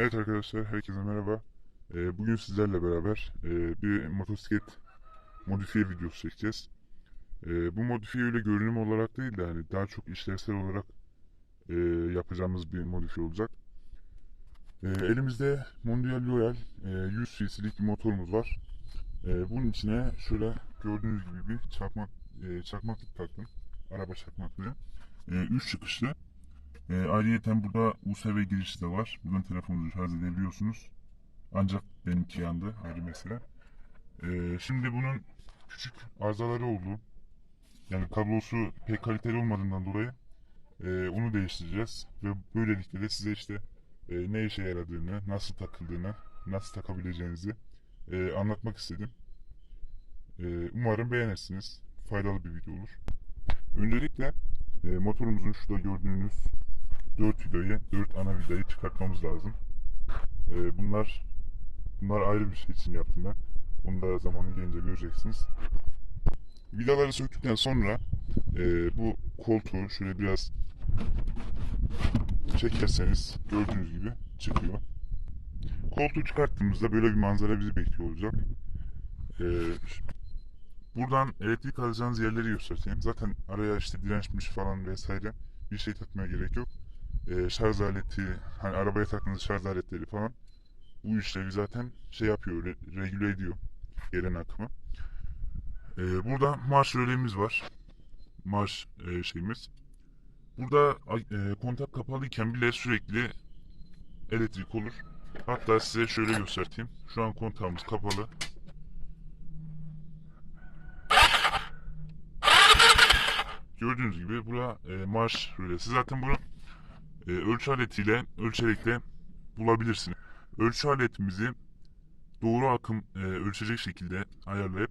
Evet arkadaşlar, herkese merhaba. Ee, bugün sizlerle beraber e, bir motosiklet modifiye videosu çekeceğiz. Ee, bu modifiye öyle görünüm olarak değil de hani daha çok işlevsel olarak e, yapacağımız bir modifiye olacak. Ee, elimizde Mondial Loyal e, 100 cc'lik bir motorumuz var. Ee, bunun içine şöyle gördüğünüz gibi bir çakmak e, çakmaklık taktım. Araba çakmaklığı. 3 çıkışlı. E, ayrıyeten burada USB girişi de var. Buradan telefonunuzu şarj edebiliyorsunuz. Ancak benimki yandı. Ayrı mesele. E, şimdi bunun küçük arızaları oldu. Yani kablosu pek kaliteli olmadığından dolayı e, onu değiştireceğiz. Ve böylelikle de size işte e, ne işe yaradığını, nasıl takıldığını, nasıl takabileceğinizi e, anlatmak istedim. E, umarım beğenirsiniz. Faydalı bir video olur. Öncelikle e, motorumuzun şurada gördüğünüz 4 vidayı, 4 ana vidayı çıkartmamız lazım. Ee, bunlar bunlar ayrı bir şey için yaptım ben. Onu da zamanı gelince göreceksiniz. Vidaları söktükten sonra e, bu koltuğu şöyle biraz çekerseniz gördüğünüz gibi çıkıyor. Koltuğu çıkarttığımızda böyle bir manzara bizi bekliyor olacak. Ee, buradan elektrik alacağınız yerleri göstereyim. Zaten araya işte dirençmiş falan vesaire bir şey takmaya gerek yok e, şarj aleti, hani arabaya taktığınız şarj aletleri falan bu işlevi zaten şey yapıyor, re- regüle ediyor gelen akımı. E, burada marş rölemiz var. Marş e, şeyimiz. Burada e, kontak kapalıyken bile sürekli elektrik olur. Hatta size şöyle göstereyim. Şu an kontağımız kapalı. Gördüğünüz gibi bura e, marş rölesi. Zaten bunu e, ölçü aletiyle ölçerek de bulabilirsiniz. Ölçü aletimizi doğru akım e, ölçecek şekilde ayarlayıp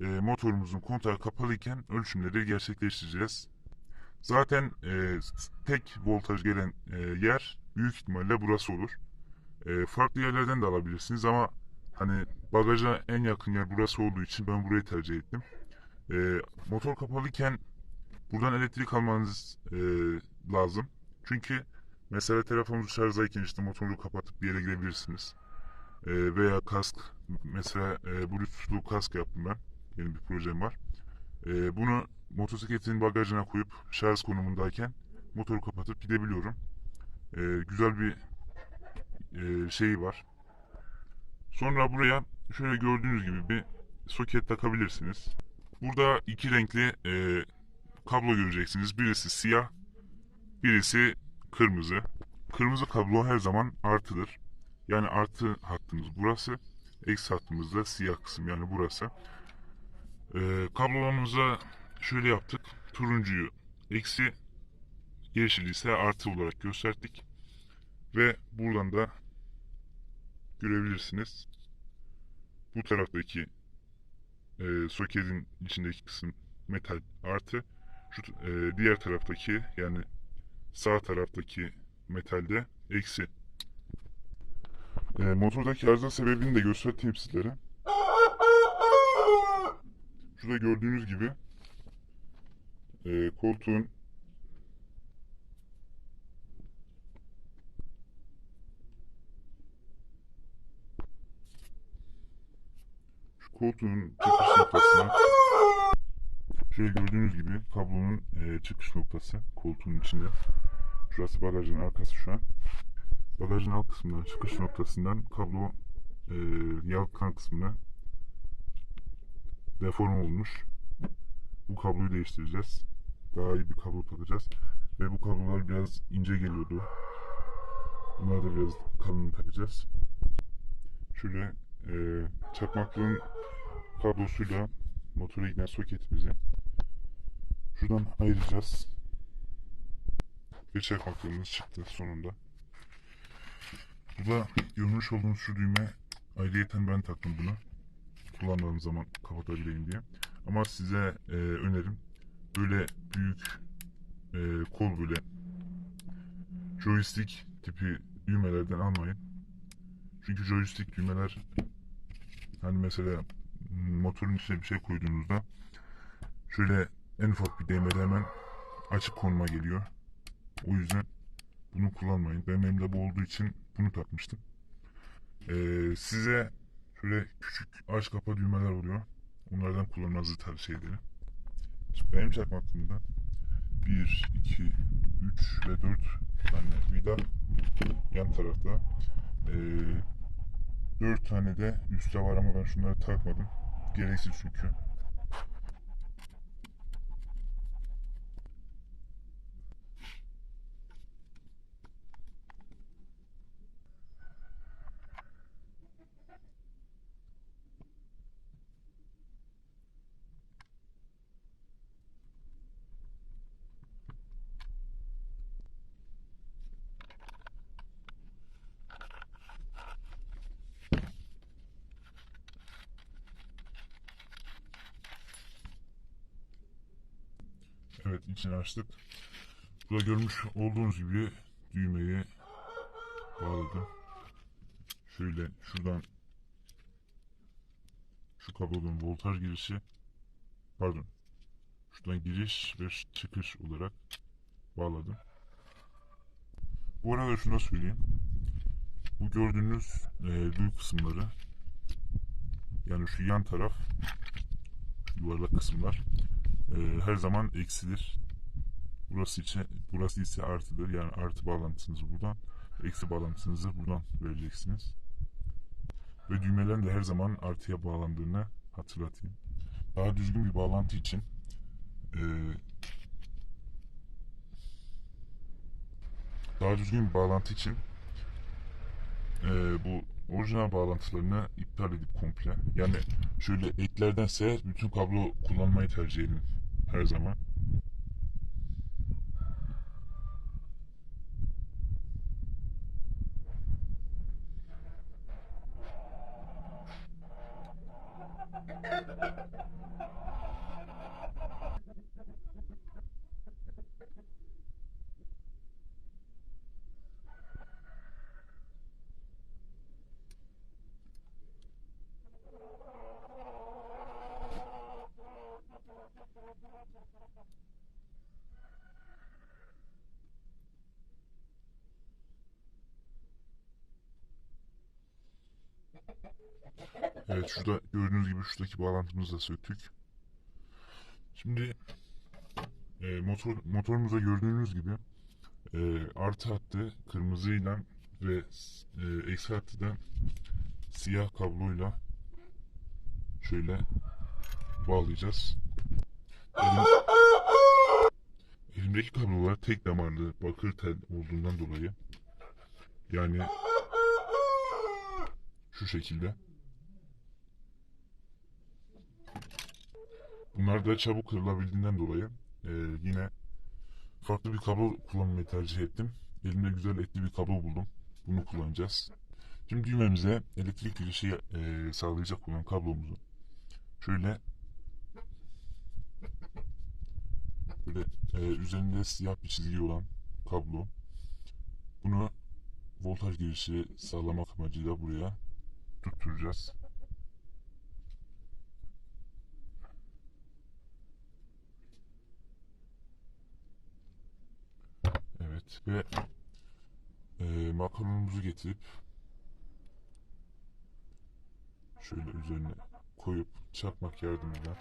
e, motorumuzun kontağı kapalıyken ölçümleri gerçekleştireceğiz. Zaten e, tek voltaj gelen e, yer büyük ihtimalle burası olur. E, farklı yerlerden de alabilirsiniz ama hani bagaja en yakın yer burası olduğu için ben burayı tercih ettim. E, motor kapalıyken buradan elektrik almanız e, lazım. Çünkü mesela telefonunuzu şarjdayken işte motoru kapatıp bir yere girebilirsiniz. Ee, veya kask, mesela e, Bluetooth'lu kask yaptım ben. Yeni bir projem var. Ee, bunu motosikletin bagajına koyup şarj konumundayken motoru kapatıp gidebiliyorum. Ee, güzel bir e, şeyi var. Sonra buraya şöyle gördüğünüz gibi bir soket takabilirsiniz. Burada iki renkli e, kablo göreceksiniz. Birisi siyah, Birisi kırmızı. Kırmızı kablo her zaman artıdır. Yani artı hattımız burası. Eksi hattımız da siyah kısım yani burası. Ee, kablolarımıza şöyle yaptık. Turuncuyu eksi, yeşil ise artı olarak gösterdik. Ve buradan da görebilirsiniz. Bu taraftaki e, soketin içindeki kısım metal artı. Şu e, diğer taraftaki yani sağ taraftaki metalde eksi. E, motordaki arıza sebebini de göstereyim sizlere. Şurada gördüğünüz gibi e, koltuğun şu koltuğun çıkış noktasına şöyle gördüğünüz gibi kablonun e, çıkış noktası koltuğun içinde. Şurası bagajın arkası şu an. Bagajın alt kısmından çıkış noktasından kablo e, yalkan kısmına deform olmuş. Bu kabloyu değiştireceğiz. Daha iyi bir kablo takacağız. Ve bu kablolar biraz ince geliyordu. Bunları da biraz kalın takacağız. Şöyle e, çakmaklığın kablosuyla motora giden soketimizi şuradan ayıracağız. Ve çakmaklığımız çıktı sonunda. Burada görmüş olduğunuz şu düğme ayrıyeten ben taktım bunu. Kullandığım zaman kapatabileyim diye. Ama size e, önerim böyle büyük e, kol böyle joystick tipi düğmelerden almayın. Çünkü joystick düğmeler hani mesela motorun içine bir şey koyduğunuzda şöyle en ufak bir değmede hemen açık konuma geliyor. O yüzden bunu kullanmayın. Benim elimde bu olduğu için bunu takmıştım. Ee, size şöyle küçük aç kapa düğmeler oluyor. Onlardan kullanmanızı tavsiye ederim. Benim çakmaklığımda 1, 2, 3 ve 4 tane vida yan tarafta. Ee, 4 tane de üstte var ama ben şunları takmadım. Gereksiz çünkü. Evet içini açtık. Burada görmüş olduğunuz gibi düğmeyi bağladım. Şöyle şuradan şu kablonun voltaj girişi pardon şuradan giriş ve çıkış olarak bağladım. Bu arada şunu da söyleyeyim. Bu gördüğünüz e, duy kısımları yani şu yan taraf yuvarlak kısımlar e, her zaman eksidir. Burası için burası ise artıdır. Yani artı bağlantınızı buradan, eksi bağlantınızı buradan vereceksiniz. Ve düğmelerin de her zaman artıya bağlandığını hatırlatayım. Daha düzgün bir bağlantı için e, daha düzgün bir bağlantı için e, bu orijinal bağlantılarını iptal edip komple yani şöyle eklerdense bütün kablo kullanmayı tercih edin her zaman. Evet şurada gördüğünüz gibi şuradaki bağlantımızı da söktük. Şimdi e, motor motorumuza gördüğünüz gibi e, artı hattı kırmızıyla ve e, eksi hattı da siyah kabloyla şöyle bağlayacağız. Elim, elimdeki kablolar tek damarlı bakır tel olduğundan dolayı yani şu şekilde. Bunlar da çabuk kırılabildiğinden dolayı e, yine farklı bir kablo kullanmayı tercih ettim. Elimde güzel etli bir kablo buldum. Bunu kullanacağız. Şimdi düğmemize elektrik girişi e, sağlayacak olan kablomuzu şöyle böyle e, üzerinde siyah bir çizgi olan kablo. Bunu voltaj girişi sağlamak amacıyla buraya tutturacağız. Ve e, makaronumuzu getirip şöyle üzerine koyup çakmak yardımıyla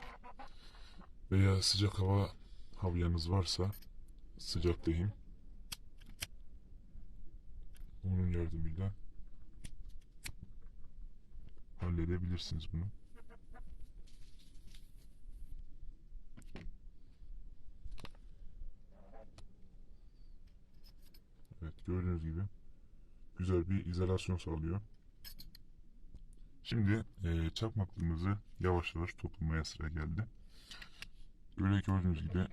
veya sıcak hava havyanız varsa sıcak lehim onun yardımıyla halledebilirsiniz bunu. Evet gördüğünüz gibi güzel bir izolasyon sağlıyor. Şimdi e, çakmaklığımızı yavaş yavaş toplumaya sıra geldi. Böyle gördüğünüz gibi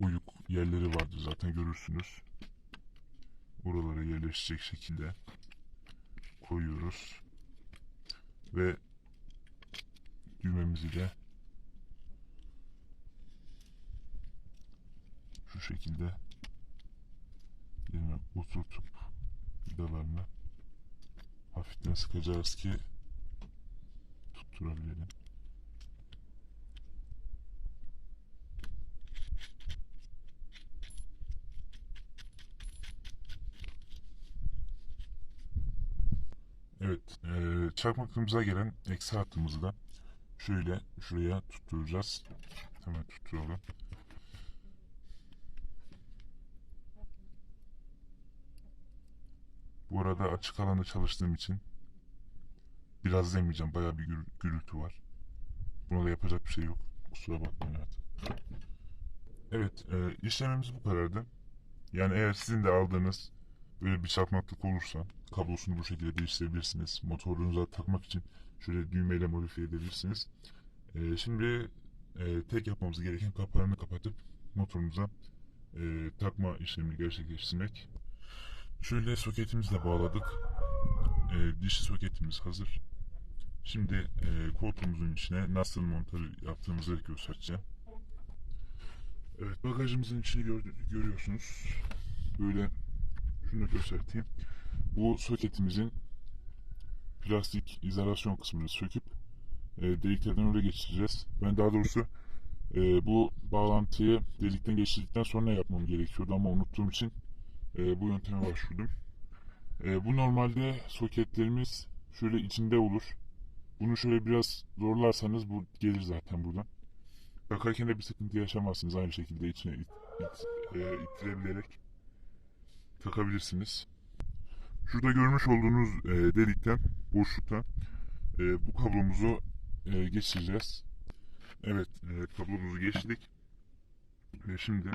uyuk yerleri vardır zaten görürsünüz. Oralara yerleşecek şekilde koyuyoruz. Ve düğmemizi de şu şekilde oturtup vidalarını hafiften sıkacağız ki tutturabilelim. Evet, eee çakmakımıza gelen eksi hattımızı da şöyle şuraya tutturacağız. Hemen tutturalım. Bu arada açık alanda çalıştığım için biraz demeyeceğim. Bayağı bir gür- gürültü var. Buna da yapacak bir şey yok. Kusura bakmayın artık. Evet, eee, işlemimiz bu kadardı. Yani eğer sizin de aldığınız böyle bir çakmaklık olursa kablosunu bu şekilde değiştirebilirsiniz. Motorunuza takmak için şöyle düğmeyle modifiye edebilirsiniz. Ee, şimdi e, tek yapmamız gereken kapağını kapatıp motorunuza e, takma işlemini gerçekleştirmek. Şöyle soketimizle bağladık. E, dişi soketimiz hazır. Şimdi e, koltuğumuzun içine nasıl montaj yaptığımızı göstereceğim. Evet bagajımızın içini gör- görüyorsunuz. Böyle şunu göstereyim. Bu soketimizin plastik izolasyon kısmını söküp e, deliklerden öyle geçireceğiz. Ben daha doğrusu e, bu bağlantıyı delikten geçirdikten sonra yapmam gerekiyordu ama unuttuğum için e, bu yönteme başvurdum. E, bu normalde soketlerimiz şöyle içinde olur. Bunu şöyle biraz zorlarsanız bu gelir zaten buradan. Takarken de bir sıkıntı yaşamazsınız. Aynı şekilde içine it, it, e, ittirebilerek takabilirsiniz. Şurada görmüş olduğunuz e, delikten, boşluktan e, bu kablomuzu e, geçireceğiz. Evet, e, kablomuzu geçtik. Ve şimdi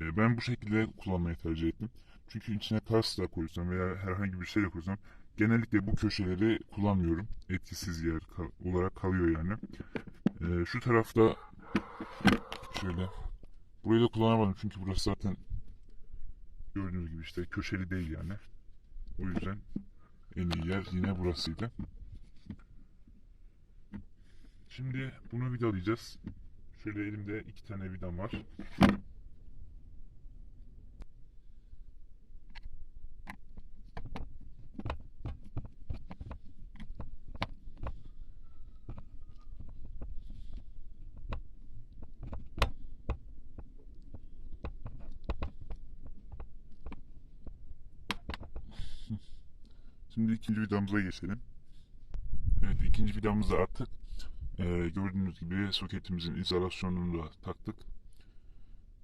e, ben bu şekilde kullanmayı tercih ettim. Çünkü içine da koysam veya herhangi bir şey koysam genellikle bu köşeleri kullanmıyorum. Etkisiz yer kal- olarak kalıyor yani. E, şu tarafta şöyle burayı da kullanamadım çünkü burası zaten gördüğünüz gibi işte köşeli değil yani. O yüzden en iyi yer yine burasıydı. Şimdi bunu vidalayacağız. Şöyle elimde iki tane vidam var. Şimdi ikinci vidamıza geçelim. Evet ikinci vidamızı attık. Ee, gördüğünüz gibi soketimizin izolasyonunu da taktık.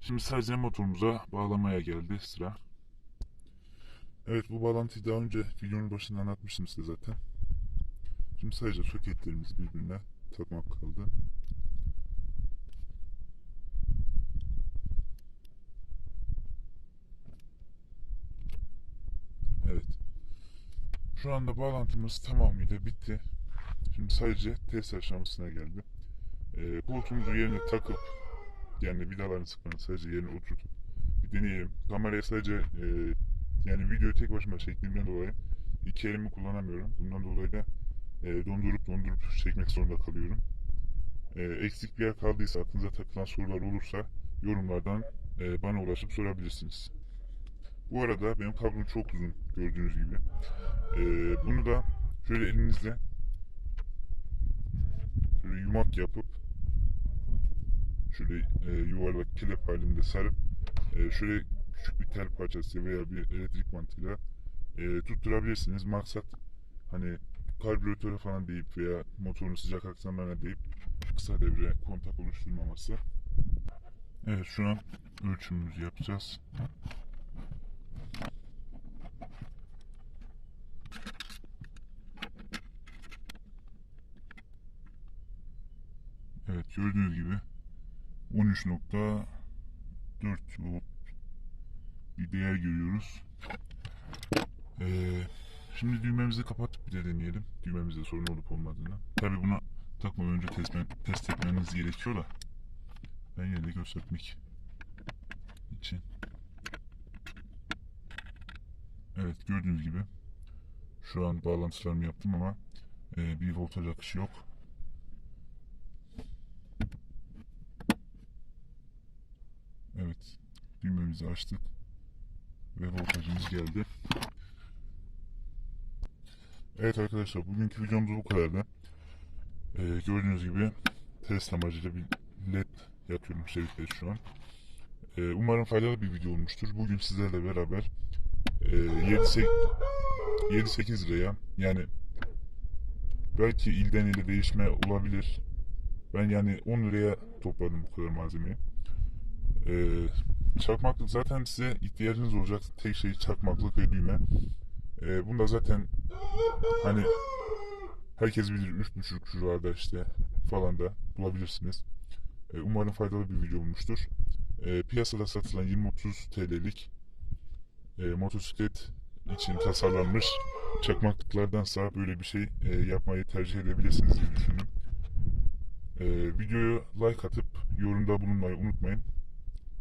Şimdi sadece motorumuza bağlamaya geldi sıra. Evet bu bağlantıyı daha önce videonun başında anlatmıştım size zaten. Şimdi sadece soketlerimizi birbirine takmak kaldı. Evet. Şu anda bağlantımız tamamıyla bitti. Şimdi sadece test aşamasına geldi. Ee, koltuğumuzu yerine takıp yani vidalarını sıkmanın sadece yerine oturtup bir deneyelim. Kameraya sadece e, yani videoyu tek başıma çektiğimden dolayı iki elimi kullanamıyorum. Bundan dolayı da e, dondurup dondurup çekmek zorunda kalıyorum. E, eksik bir yer kaldıysa aklınıza takılan sorular olursa yorumlardan e, bana ulaşıp sorabilirsiniz. Bu arada benim kablom çok uzun gördüğünüz gibi. E, bunu da şöyle elinizle şöyle yumak yapıp şöyle e, yuvarlak kelep halinde sarıp e, şöyle küçük bir tel parçası veya bir elektrik mantığıyla e, tutturabilirsiniz. Maksat hani karbüratöre falan deyip veya motorun sıcak aksamlarına deyip kısa devre kontak oluşturmaması. Evet şu an ölçümümüzü yapacağız. Evet gördüğünüz gibi 13.4 volt bir değer görüyoruz. Ee, şimdi düğmemizi kapatıp bir de deneyelim. Düğmemizde sorun olup olmadığını. Tabi buna takmadan önce test, test etmeniz gerekiyor da ben yine de göstermek için. Evet gördüğünüz gibi şu an bağlantılarımı yaptım ama e, bir voltaj akışı yok. Evet. Düğmemizi açtık. Ve voltajımız geldi. Evet arkadaşlar bugünkü videomuz bu kadardı. Ee, gördüğünüz gibi test amacıyla bir led yapıyorum çevikleri şu an. Ee, umarım faydalı bir video olmuştur. Bugün sizlerle beraber e, 7-8 liraya yani Belki ilden ile değişme olabilir. Ben yani 10 liraya topladım bu kadar malzemeyi. Ee, çakmaklık zaten size ihtiyacınız olacak tek şey çakmaklık ve düğme. Ee, bunda zaten hani herkes bilir 3.5 civarında işte falan da bulabilirsiniz. Ee, umarım faydalı bir video olmuştur. Ee, piyasada satılan 20-30 TL'lik e, motosiklet için tasarlanmış çakmaklıklardansa böyle bir şey e, yapmayı tercih edebilirsiniz diye düşündüm. E, videoyu like atıp yorumda bulunmayı unutmayın.